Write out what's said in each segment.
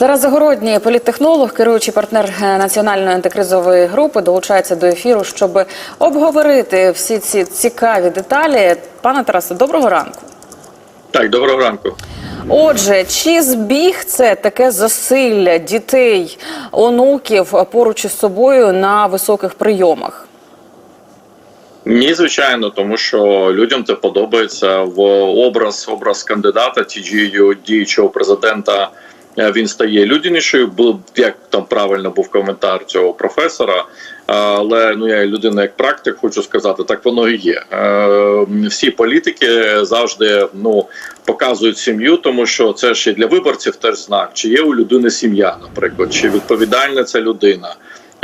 Зараз Загородній політтехнолог, керуючий партнер е, національної антикризової групи, долучається до ефіру, щоб обговорити всі ці цікаві деталі. Пане Тарасе, доброго ранку. Так, доброго ранку. Отже, чи збіг це таке засилля дітей, онуків поруч із собою на високих прийомах? Ні, звичайно, тому що людям це подобається в образ, образ кандидата тієї діючого президента. Е, Він стає людянішою, як там правильно був коментар цього професора. Але ну я людина як практик, хочу сказати, так воно і є. Е, Всі політики завжди ну показують сім'ю, тому що це і для виборців теж знак, чи є у людини сім'я, наприклад, чи відповідальна ця людина.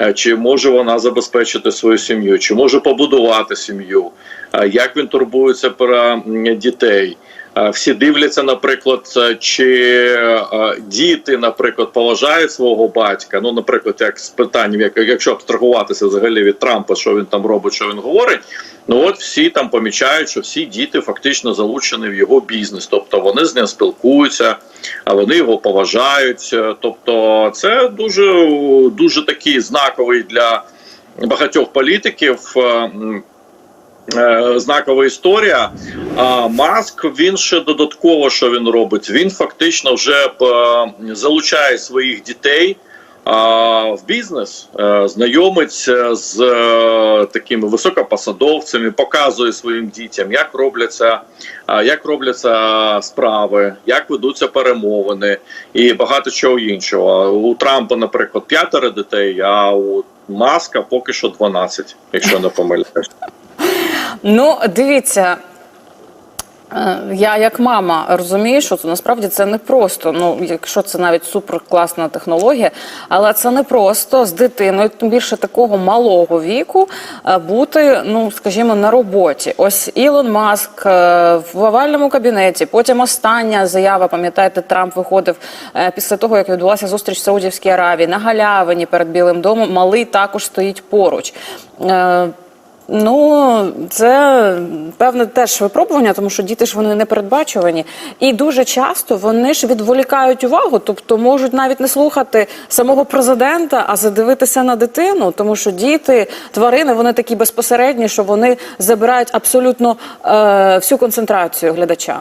Е, Чи може вона забезпечити свою сім'ю, чи може побудувати сім'ю, Е, як він турбується про дітей. Е, Всі дивляться, наприклад, е, чи е, діти, наприклад, поважають свого батька. Ну, наприклад, як з питанням, як якщо абстрагуватися взагалі від Трампа, що він там робить, що він говорить. Ну от всі там помічають, що всі діти фактично залучені в його бізнес, тобто вони з ним спілкуються, а вони його поважають. Тобто, це дуже дуже такий знаковий для багатьох політиків. Е, Знакова історія. А Маск він ще додатково, що він робить. Він фактично вже е, залучає своїх дітей в бізнес, е, знайомиться з такими високопосадовцями, показує своїм дітям, як робляться, як робляться справи, як ведуться перемовини і багато чого іншого. У Трампа, наприклад, п'ятеро дітей, а у Маска поки що 12, якщо не помиляюсь. Ну, дивіться. е, Я як мама розумію, що це насправді це не просто. Ну, якщо це навіть суперкласна технологія, але це не просто з дитиною, тим більше такого малого віку, е, бути, ну скажімо, на роботі. Ось Ілон Маск е, в овальному кабінеті. Потім остання заява. Пам'ятаєте, Трамп виходив після того, як відбулася зустріч в Саудівській Аравії на галявині перед Білим домом. Малий також стоїть поруч. Ну, це певне теж випробування, тому що діти ж вони не передбачувані. І дуже часто вони ж відволікають увагу, тобто можуть навіть не слухати самого президента, а задивитися на дитину, тому що діти, тварини, вони такі безпосередні, що вони забирають абсолютно е, всю концентрацію глядача.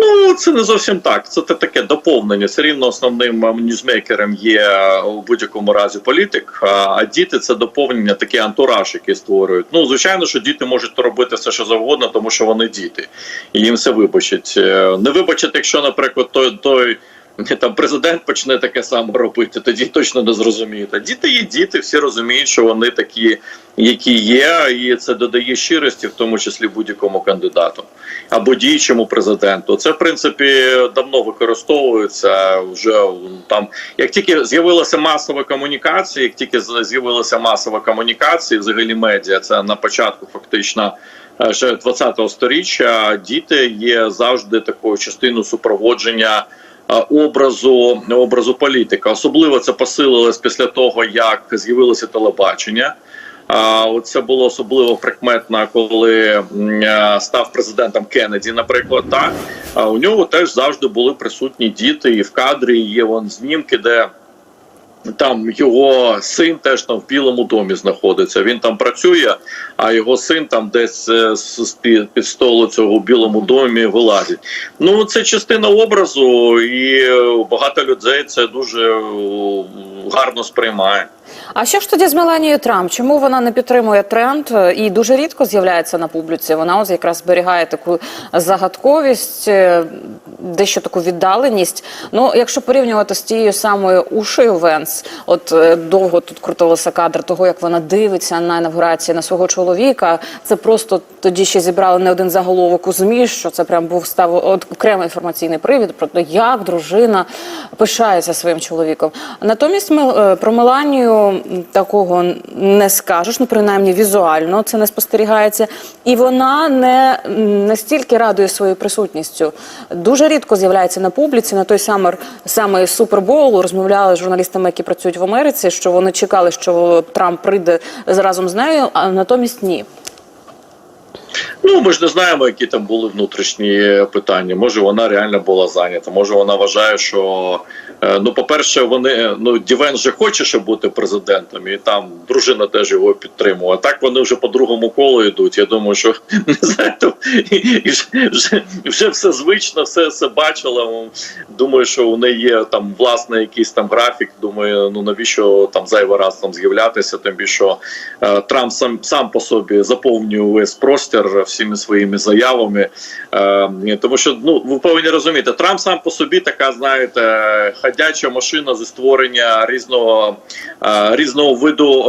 Ну, це не зовсім так. Це таке доповнення. Все рівно основним ем, ньюзмейкером є е, у будь-якому разі політик. А а діти це доповнення, такий антураж, який створюють. Ну, звичайно, що діти можуть робити все, що завгодно, тому що вони діти, і їм все вибачать. Е, Не вибачать, якщо, наприклад, той той. Там президент почне таке саме робити, тоді точно не зрозуміють. А діти є діти, всі розуміють, що вони такі, які є, і це додає щирості, в тому числі будь-якому кандидату або діючому президенту. Це в принципі давно використовується вже там. Як тільки з'явилася масова комунікація, як тільки з'явилася масова комунікація, взагалі медіа, це на початку фактично. е, Ще 20-го сторіччя діти є завжди такою частиною супроводження образу образу політика. Особливо це посилилось після того, як з'явилося телебачення. А це було особливо прикметно, коли е, став президентом Кеннеді, наприклад, так у нього теж завжди були присутні діти, і в кадрі є вон знімки, де там його син теж там в Білому домі знаходиться. Він там працює, а його син там десь е, під, столу цього в Білому домі вилазить. Ну це частина образу, і багато людей це дуже е, гарно сприймає. А що ж тоді з Меланією Трамп? Чому вона не підтримує тренд е, і дуже рідко з'являється на публіці? Вона ось якраз зберігає таку загадковість, е, дещо таку віддаленість. Ну, якщо порівнювати з тією самою Ушею Венс, от е, довго тут крутилося кадр того, як вона дивиться на інавгурації на свого чоловіка. Це просто тоді ще зібрали не один заголовок у ЗМІ, що це прям був став от, окремий інформаційний привід про те, як дружина пишається своїм чоловіком. Натомість ми про Меланію такого не скажеш, ну принаймні візуально це не спостерігається, і вона не настільки радує своєю присутністю. Дуже рідко з'являється на публіці. На той самий, самий супербоул розмовляли з журналістами, які працюють в Америці, що вони чекали, що Трамп прийде разом з нею, а натомість ні. Ну, ми ж не знаємо, які там були внутрішні питання. Може, вона реально була зайнята. Може, вона вважає, що е, ну, по-перше, вони ну Дівен же хоче ще бути президентом, і там дружина теж його підтримує. А так вони вже по другому колу йдуть. Я думаю, що не знаю, і, і вже, вже, все звично, все, все бачила. Думаю, що у неї є там власний якийсь там графік. Думаю, ну навіщо там зайвий раз там з'являтися? Тим більше е, Трамп сам сам по собі заповнює весь простір всіми своїми заявами. Е, тому що ну ви повинні розуміти, Трамп сам по собі така, знаєте, ходяча машина зі створення різного е, різного виду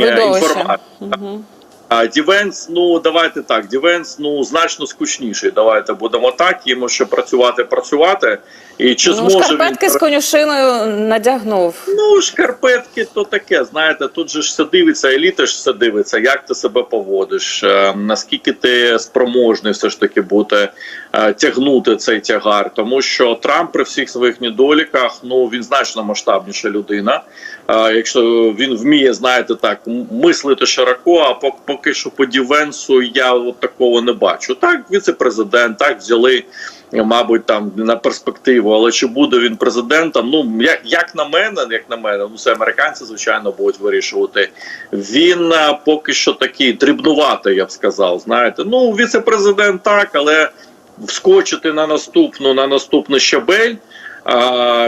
е, інформації. Угу. А Дівенс, ну давайте так. Дівенс ну значно скучніший. Давайте будемо так. Йому ще працювати, працювати. І чи Ну, зможе шкарпетки він з конюшиною надягнув. Ну, шкарпетки то таке. Знаєте, тут же ж все дивиться, еліта ж все дивиться, як ти себе поводиш, е, наскільки ти спроможний все ж таки бути е, тягнути цей тягар. Тому що Трамп при всіх своїх недоліках, ну він значно масштабніша людина. Е, Якщо він вміє, знаєте, так мислити широко, а пок- поки що по Дівенсу я от такого не бачу. Так, віце-президент, так взяли мабуть, там на перспективу, але чи буде він президентом? Ну як, як на мене, як на мене, ну це американці звичайно будуть вирішувати. Він поки що такий дрібнуватий, я б сказав. Знаєте, ну віце-президент так, але вскочити на наступну на наступний щабель.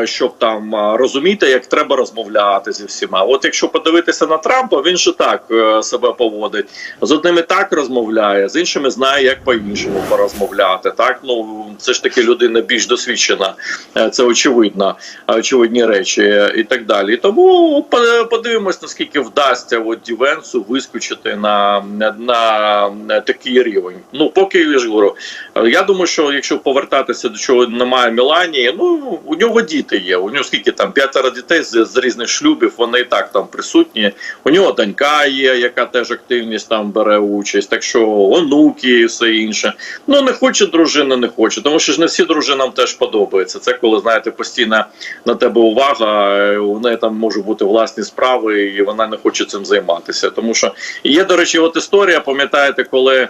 Щоб там розуміти, як треба розмовляти зі всіма. От якщо подивитися на Трампа, він же так е, себе поводить. З одними так розмовляє, з іншими знає, як по-іншому порозмовляти. Так ну це ж таки людина більш досвідчена, Е, це очевидно, е, очевидні речі і так далі. Тому подивимось, наскільки вдасться от Дівенсу вискочити на, на, такий рівень. Ну поки я ж говорю, я думаю, що якщо повертатися до чого немає Меланії, ну у нього діти є. У нього скільки там п'ятеро дітей з, з різних шлюбів. Вони і так там присутні. У нього донька є, яка теж активність там бере участь. Так що онуки і все інше. Ну не хоче дружина, не хоче, тому що ж не всі дружинам теж подобається. Це коли знаєте постійна на тебе увага. У неї там можуть бути власні справи, і вона не хоче цим займатися. Тому що є, до речі, от історія, пам'ятаєте, коли.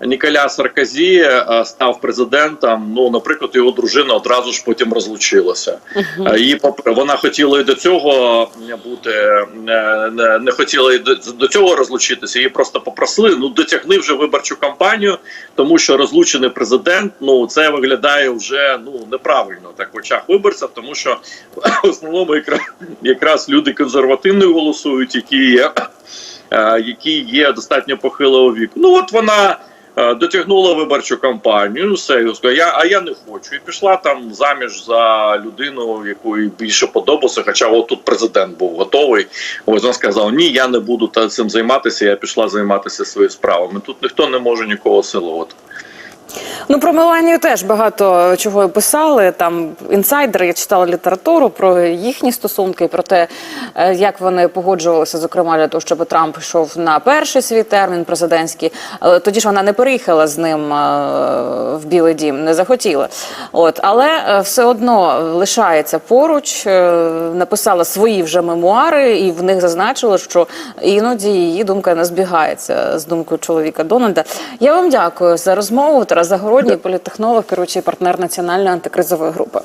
Ніколя Саркозі е, став президентом. Ну, наприклад, його дружина одразу ж потім розлучилася. Е, Її вона хотіла і до цього бути е, не, не хотіла і до, до цього розлучитися. Її просто попросили. Ну дотягни вже виборчу кампанію, тому що розлучений президент. Ну це виглядає вже ну неправильно так в очах виборців, тому що в основному якраз, якраз люди консервативні голосують, які є, які є достатньо похилого віку. Ну от вона. Е, Дотягнула виборчу кампанію, все я, а я не хочу. І пішла там заміж за людину, якої більше подобався. Хоча от тут президент був готовий. Ось вона сказав: Ні, я не буду цим займатися. Я пішла займатися своїми справами. Тут ніхто не може нікого силувати. Ну про Меланію теж багато чого писали. Там інсайдери я читала літературу про їхні стосунки, про те, е, як вони погоджувалися, зокрема для того, щоб Трамп йшов на перший свій термін президентський. Тоді ж вона не переїхала з ним е, в Білий Дім, не захотіла. От але е, все одно лишається поруч. Написала свої вже мемуари, і в них зазначила, що іноді її думка не збігається з думкою чоловіка Дональда. Я вам дякую за розмову. Загородній, політтехнолог, керуючий партнер національної антикризової групи.